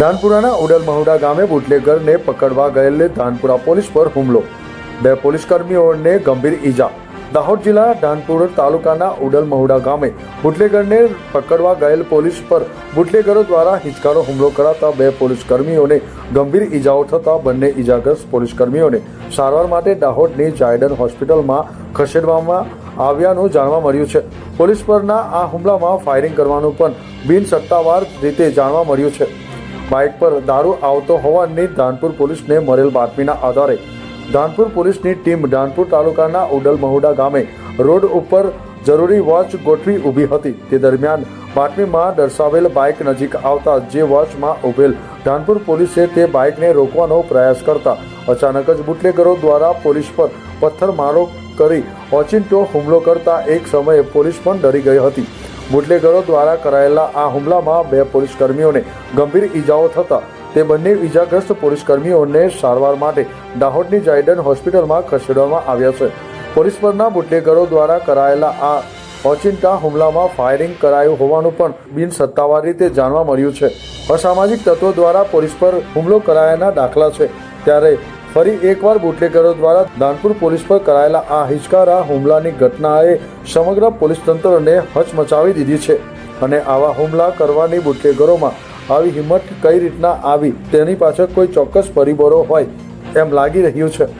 ધાનપુરાના ઉડલ મહુડા ગામે બુટલેગરને પકડવા ગયેલ ધાનપુરા પોલીસ પર હુમલો. બે પોલીસ કર્મીઓને ગંભીર ઈજા. દાહોદ જિલ્લા ધાનપુર તાલુકાના ઉડલ મહુડા ગામે બુટલેગરને પકડવા ગયેલ પોલીસ પર બુટલેગરો દ્વારા હિંચકારો હુમલો કરાતા બે પોલીસ કર્મીઓને ગંભીર ઈજાઓ થતા બંને ઈજાગ્રસ્ત પોલીસ કર્મીઓને સારવાર માટે દાહોદની જાયડન હોસ્પિટલમાં ખસેડવામાં આવ્યાનું જાણવા મળ્યું છે. પોલીસ પરના આ હુમલામાં ફાયરિંગ કરવાનું પણ બિન સત્તાવાર રીતે જાણવા મળ્યું છે. બાઇક પર દારૂ આવતો હોવાની ધાનપુર પોલીસને મળેલ બાતમીના આધારે. ધાનપુર પોલીસની ટીમ ધાનપુર તાલુકાના ઉડલમહુડા ગામે રોડ ઉપર જરૂરી વોચ ગોઠવી ઊભી હતી. તે દરમિયાન બાતમીમાં દર્શાવેલ બાઇક નજીક આવતા જે વોચમાં ઉભેલ ધાનપુર પોલીસે તે બાઇકને રોકવાનો પ્રયાસ કરતા અચાનક જ બુટલેગરો દ્વારા પોલીસ પર પથ્થરમારો કરી ઓચિંતો હુમલો કરતા એક સમયે પોલીસ પણ ડરી ગઈ હતી. બુટલેગરો દ્વારા કરાયેલા આ હુમલામાં બે પોલીસકર્મીઓને ગંભીર ઈજાઓ થતા તે બંને ઈજાગ્રસ્ત પોલીસકર્મીઓને સારવાર માટે દાહોદની જાયડન હોસ્પિટલમાં ખસેડવામાં આવ્યા છે. પોલીસ પરના બુટલેગરો દ્વારા કરાયેલા આ ઓચિંતા હુમલામાં ફાયરિંગ કરાયું હોવાનું પણ બિન સત્તાવાર રીતે જાણવા મળ્યું છે. અસામાજિક તત્વો દ્વારા પોલીસ પર હુમલો કરાયાના દાખલા છે. ત્યારે ફરી એકવાર બુટલેગરો દ્વારા દાનપુર પોલીસ પર કરાયેલા આ હિચકારા હુમલાની ઘટનાએ સમગ્ર પોલીસ તંત્રને હચમચાવી દીધી છે અને આવા હુમલા કરવાની બુટલેગરોમાં આવી હિંમત કઈ રીતના આવી તેની પાછળ કોઈ ચોક્કસ પરિબળો હોય એમ લાગી રહ્યું છે.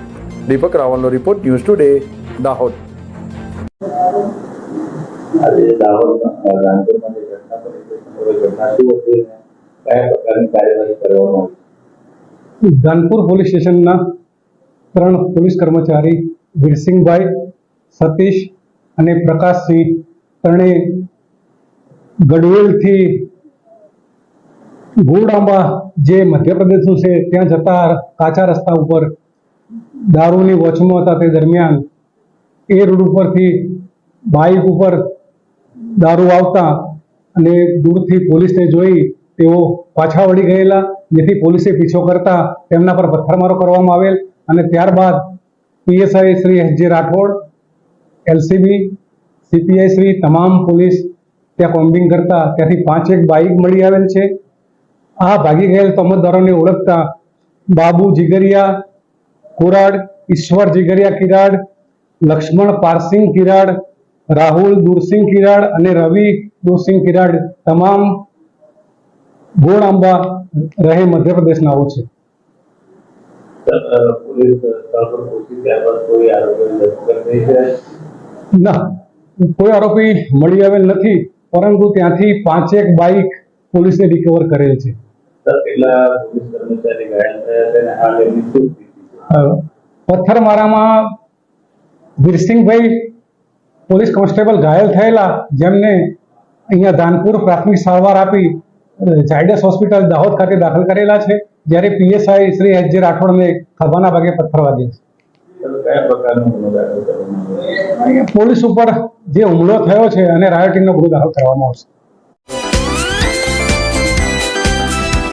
દીપક રાવલનો રિપોર્ટ ન્યૂઝ ટુડે, દાહોદ. કાર્યવાહી કરવામાં આવી? ધાનપુર પોલીસ સ્ટેશનના ત્રણ પોલીસ કર્મચારી વીરસિંહભાઈ, સતીશ અને પ્રકાશસિંહ ત્રણે ગઢવેલથી ગોળાંબા જે મધ્યપ્રદેશનું છે, ત્યાં જતા કાચા રસ્તા ઉપર દારૂની વોચમાં હતા તે દરમિયાન એ રોડ ઉપરથી બાઇક ઉપર દારૂ આવતા અને દૂરથી પોલીસને જોઈ તેઓ પાછા વળી ગયેલા. જેથી પોલીસે પીછો કરતા તેમના પર પથ્થરમારો કરવામાં આવેલ અને ત્યારબાદ પીએસઆઈ શ્રી એચ જે રાઠોડ, એલસીબી, સીપીઆઈ શ્રી તમામ પોલીસ ત્યાં કોમ્બિંગ કરતા ત્યાંથી પાંચેક બાઇક મળી આવેલ છે. આ ભાગી ગયેલ તમતદારોને ઓળખતા બાબુ જીગરિયા, કોરાડ, ઈશ્વર જીગરિયા કિરાડ, લક્ષ્મણ પારસિંહ કિરાડ, રાહુલ દુરસિંહ કિરાડ અને રવિ દુરસિંહ કિરાડ, તમામ ગોળાંબા રહે મધ્યપ્રદેશ ના સર, અ, પોલીસ સ્થળ પર પહોંચી ત્યારબાદ કોઈ આરોપીને ધરપકડ થઈ છે. ના કોઈ આરોપી મળી આવેલ નથી પરંતુ ત્યાંથી પાંચેક બાઇક પોલીસે રિકવર કરેલ છે. પથ્થરમારામાં વીરસિંહભાઈ પોલીસ કોન્સ્ટેબલ ઘાયલ થયેલા જેમને અહીંયા ધાનપુર પ્રાથમિક સારવાર આપી ઝાયડસ હોસ્પિટલ દાહોદ ખાતે દાખલ કરેલા છે જ્યારે પીએસઆઈ શ્રી એચ જે રાઠોડને ખભાના ભાગે પથ્થર વાગે છે. પોલીસ ઉપર જે હુમલો થયો છે અને રાયોટિંગનો ગુનો દાખલ કરવામાં આવશે.